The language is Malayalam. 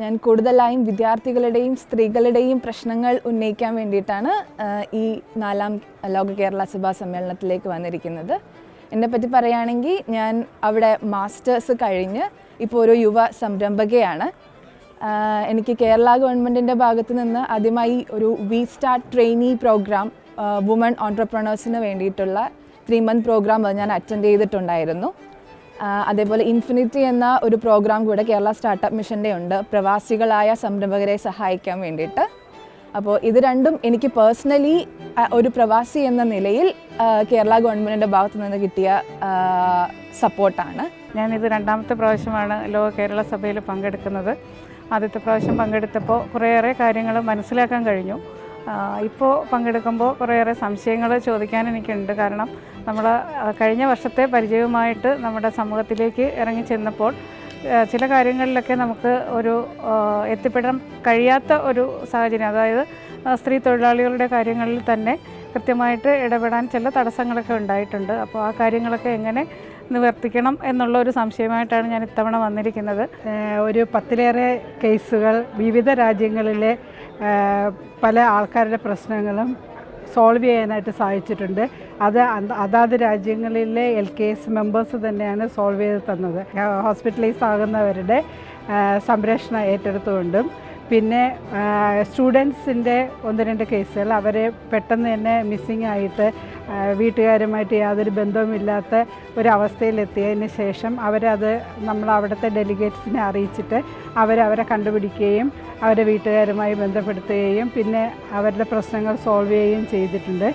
ഞാൻ കൂടുതലായും വിദ്യാർത്ഥികളുടെയും സ്ത്രീകളുടെയും പ്രശ്നങ്ങൾ ഉന്നയിക്കാൻ വേണ്ടിയിട്ടാണ് ഈ നാലാം ലോക കേരള സഭാ സമ്മേളനത്തിലേക്ക് വന്നിരിക്കുന്നത്. എന്നെ പറ്റി പറയുകയാണെങ്കിൽ ഞാൻ അവിടെ മാസ്റ്റേഴ്സ് കഴിഞ്ഞ് ഇപ്പോൾ ഒരു യുവ സംരംഭകയാണ്. എനിക്ക് കേരള ഗവൺമെന്റിന്റെ ഭാഗത്ത് നിന്ന് ആദ്യമായി ഒരു we start trainee programme woman ഓൺട്രപ്രണേഴ്സിന് വേണ്ടിയിട്ടുള്ള ത്രീ മന്ത് പ്രോഗ്രാം ഞാൻ അറ്റൻഡ് ചെയ്തിട്ടുണ്ടായിരുന്നു. അതേപോലെ ഇൻഫിനിറ്റി എന്ന ഒരു പ്രോഗ്രാം കൂടെ കേരള സ്റ്റാർട്ടപ്പ് മിഷന്റെ ഉണ്ട്. പ്രവാസികളായ സംരംഭകരെ സഹായിക്കാൻ വേണ്ടിയിട്ട്. അപ്പോൾ ഇത് രണ്ടും എനിക്ക് പേഴ്സണലി ഒരു പ്രവാസി എന്ന നിലയിൽ കേരള ഗവൺമെന്റിന്റെ ഭാഗത്തു നിന്ന് കിട്ടിയ സപ്പോർട്ടാണ്. ഞാൻ ഇത് രണ്ടാമത്തെ പ്രാവശ്യമാണ് ലോക കേരള സഭയിൽ പങ്കെടുക്കുന്നത്. ആദ്യത്തെ പ്രാവശ്യം പങ്കെടുത്തപ്പോൾ കുറേയേറെ കാര്യങ്ങൾ മനസ്സിലാക്കാൻ കഴിഞ്ഞു. ഇപ്പോൾ പങ്കെടുക്കുമ്പോൾ കുറേയേറെ സംശയങ്ങൾ ചോദിക്കാൻ എനിക്കുണ്ട്. കാരണം നമ്മൾ കഴിഞ്ഞ വർഷത്തെ പരിചയവുമായിട്ട് നമ്മുടെ സമൂഹത്തിലേക്ക് ഇറങ്ങി ചെന്നപ്പോൾ ചില കാര്യങ്ങളിലൊക്കെ നമുക്ക് ഒരു എത്തിപ്പെടാൻ കഴിയാത്ത ഒരു സാഹചര്യം അതായത് സ്ത്രീ തൊഴിലാളികളുടെ കാര്യങ്ങളിൽ തന്നെ കൃത്യമായിട്ട് ഇടപെടാൻ ചില തടസ്സങ്ങളൊക്കെ ഉണ്ടായിട്ടുണ്ട്. അപ്പോൾ ആ കാര്യങ്ങളൊക്കെ എങ്ങനെ നിവർത്തിക്കണം എന്നുള്ള ഒരു സംശയമായിട്ടാണ് ഞാൻ ഇത്തവണ വന്നിരിക്കുന്നത്. ഒരു പത്തിലേറെ കേസുകൾ വിവിധ രാജ്യങ്ങളിലെ പല ആൾക്കാരുടെ പ്രശ്നങ്ങളും സോൾവ് ചെയ്യാനായിട്ട് സാധിച്ചിട്ടുണ്ട്. അത് അതാത് രാജ്യങ്ങളിലെ എൽ കെ എസ് മെമ്പേഴ്സ് തന്നെയാണ് സോൾവ് ചെയ്ത് തന്നത്. ഹോസ്പിറ്റലൈസ് ആകുന്നവരുടെ സംരക്ഷണം ഏറ്റെടുത്തുകൊണ്ടും. പിന്നെ സ്റ്റുഡൻസിന്റെ ഒന്ന് രണ്ട് കേസുകൾ അവരെ പെട്ടെന്ന് തന്നെ മിസ്സിങ് ആയിട്ട് വീട്ടുകാരുമായിട്ട് യാതൊരു ബന്ധവുമില്ലാത്ത ഒരവസ്ഥയിലെത്തിയതിന് ശേഷം അവരത് നമ്മൾ അവിടുത്തെ ഡെലിഗേറ്റ്സിനെ അറിയിച്ചിട്ട് അവരവരെ കണ്ടുപിടിക്കുകയും അവരെ വീട്ടുകാരുമായി ബന്ധപ്പെടുത്തുകയും പിന്നെ അവരുടെ പ്രശ്നങ്ങൾ സോൾവ് ചെയ്യുകയും ചെയ്തിട്ടുണ്ട്.